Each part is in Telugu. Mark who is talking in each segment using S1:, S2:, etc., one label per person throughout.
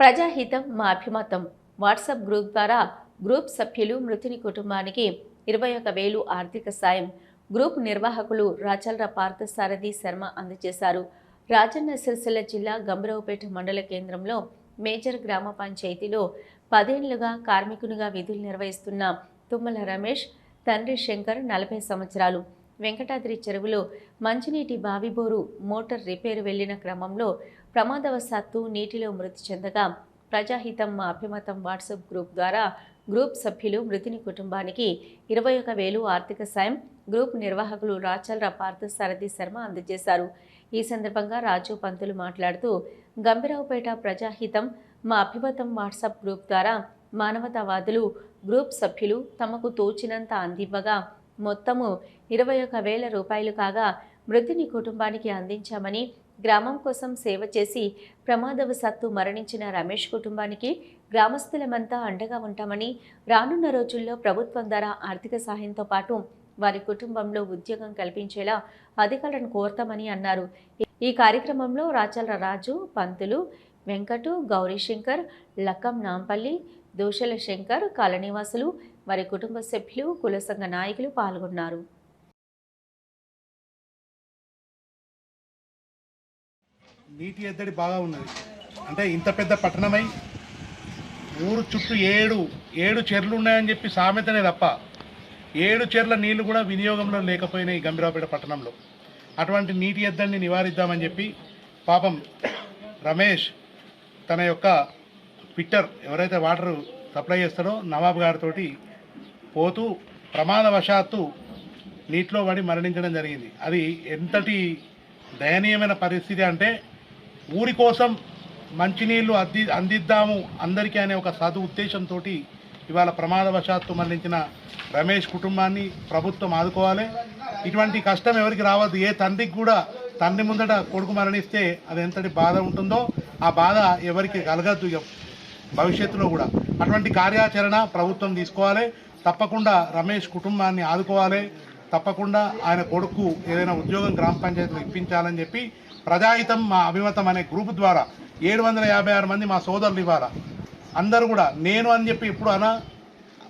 S1: ప్రజాహితం మా అభిమతం. వాట్సాప్ గ్రూప్ ద్వారా గ్రూప్ సభ్యులు మృతుని కుటుంబానికి ఇరవై ఒక వేలు ఆర్థిక సాయం. గ్రూప్ నిర్వాహకులు రాచల్ర పార్థసారథి శర్మ అందజేశారు. రాజన్న సిరిసిల్ల జిల్లా గంభీరావుపేట మండల కేంద్రంలో మేజర్ గ్రామ పంచాయతీలో పదేళ్ళుగా కార్మికునిగా విధులు నిర్వహిస్తున్న తుమ్మల రమేష్ తండ్రి శంకర్ నలభై సంవత్సరాలు. వెంకటాద్రి చెరువులో మంచినీటి బావిబోరు మోటార్ రిపేరు వెళ్ళిన క్రమంలో ప్రమాదవశాత్తు నీటిలో మృతి చెందగా ప్రజాహితం మా అభిమతం వాట్సాప్ గ్రూప్ ద్వారా గ్రూప్ సభ్యులు మృతిని కుటుంబానికి ఇరవై ఒక వేలు ఆర్థిక సాయం గ్రూప్ నిర్వాహకులు రాచల్ర పార్థసారథి శర్మ అందజేశారు. ఈ సందర్భంగా రాజు పంతులు మాట్లాడుతూ గంభీరావుపేట ప్రజాహితం మా అభిమతం వాట్సాప్ గ్రూప్ ద్వారా మానవతావాదులు గ్రూప్ సభ్యులు తమకు తోచినంత అందివ్వగా మొత్తము ఇరవై ఒక వేల రూపాయలు కాగా మృతుని కుటుంబానికి అందించామని గ్రామం కోసం సేవ చేసి ప్రమాదవశాత్తు మరణించిన రమేష్ కుటుంబానికి గ్రామస్తులమంతా అండగా ఉంటామని రానున్న రోజుల్లో ప్రభుత్వం ద్వారా ఆర్థిక సహాయంతో పాటు వారి కుటుంబంలో ఉద్యోగం కల్పించేలా అధికారులను కోరతామని అన్నారు. ఈ కార్యక్రమంలో రాచల రాజు పంతులు వెంకటు గౌరీశంకర్ లక్కం నాంపల్లి దోషల శంకర్ కాలనీవాసులు వారి కుటుంబ సభ్యులు కుల సంఘ నాయకులు పాల్గొన్నారు.
S2: నీటి ఎద్దడి బాగా ఉన్నది. అంటే ఇంత పెద్ద పట్టణమై ఊరు చుట్టూ ఏడు ఏడు చెర్లు ఉన్నాయని చెప్పి సామెతనే తప్ప ఏడు చెర్ల నీళ్ళు కూడా వినియోగంలో లేకపోయినాయి గంభీరాపేట పట్టణంలో. అటువంటి నీటి ఎద్దడిని నివారిద్దామని చెప్పి పాపం రమేష్ తన యొక్క ఫిట్టర్ ఎవరైతే వాటర్ సప్లై చేస్తాడో నవాబ్ గారితో పోతూ ప్రమాదవశాత్తు నీటిలో పడి మరణించడం జరిగింది. అది ఎంతటి దయనీయమైన పరిస్థితి అంటే ఊరి కోసం మంచినీళ్ళు అంది అందిద్దాము అందరికీ అనే ఒక సదు ఉద్దేశంతో ఇవాళ ప్రమాదవశాత్తు మరణించిన రమేష్ కుటుంబాన్ని ప్రభుత్వం ఆదుకోవాలి. ఇటువంటి కష్టం ఎవరికి రావద్దు. ఏ తండ్రికి కూడా తండ్రి ముందట కొడుకు మరణిస్తే అది ఎంతటి బాధ ఉంటుందో ఆ బాధ ఎవరికి కలగద్దు. భవిష్యత్తులో కూడా అటువంటి కార్యాచరణ ప్రభుత్వం తీసుకోవాలి. తప్పకుండా రమేష్ కుటుంబాన్ని ఆదుకోవాలి. తప్పకుండా ఆయన కొడుకు ఏదైనా ఉద్యోగం గ్రామ పంచాయతీలో ఇప్పించాలని చెప్పి ప్రజాహితం మా అభిమతం అనే గ్రూప్ ద్వారా ఏడు వందల యాభై ఆరు మంది మా సోదరులు ఇవ్వాల? అందరూ కూడా నేను అని చెప్పి ఇప్పుడు అన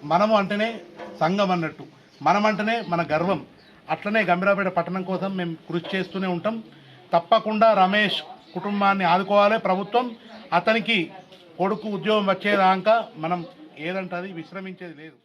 S2: మనము అంటేనే సంఘం అన్నట్టు. మనం అంటేనే మన గర్వం. అట్లనే గంభీరాపేట పట్టణం కోసం మేము కృషి చేస్తూనే ఉంటాం. తప్పకుండా రమేష్ కుటుంబాన్ని ఆదుకోవాలి ప్రభుత్వం. అతనికి కొడుకు ఉద్యోగం వచ్చేదాకా మనం ఏదంటే అది విశ్రమించేది లేదు.